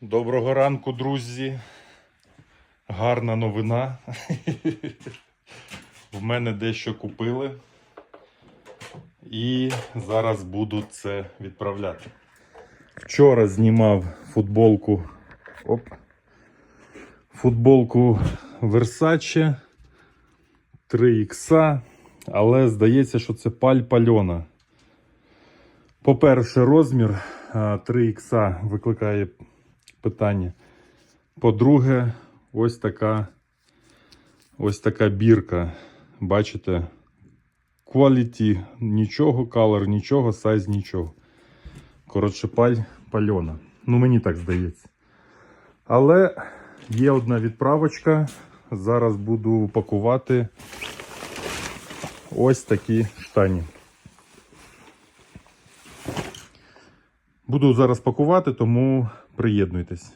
Доброго ранку, друзі. Гарна новина. В мене дещо купили. І зараз буду це відправляти. Вчора знімав футболку. Оп. Футболку Versace 3 ікса, але здається, що це паль пальона. По-перше, розмір 3 ікса викликає питання. По-друге, ось така ось така бірка. Бачите? Quality нічого, color нічого, size нічого. Коротше, паль пальона. Ну, мені так здається. Але є одна відправочка. Зараз буду пакувати ось такі штані. Буду зараз пакувати, тому приєднуйтесь.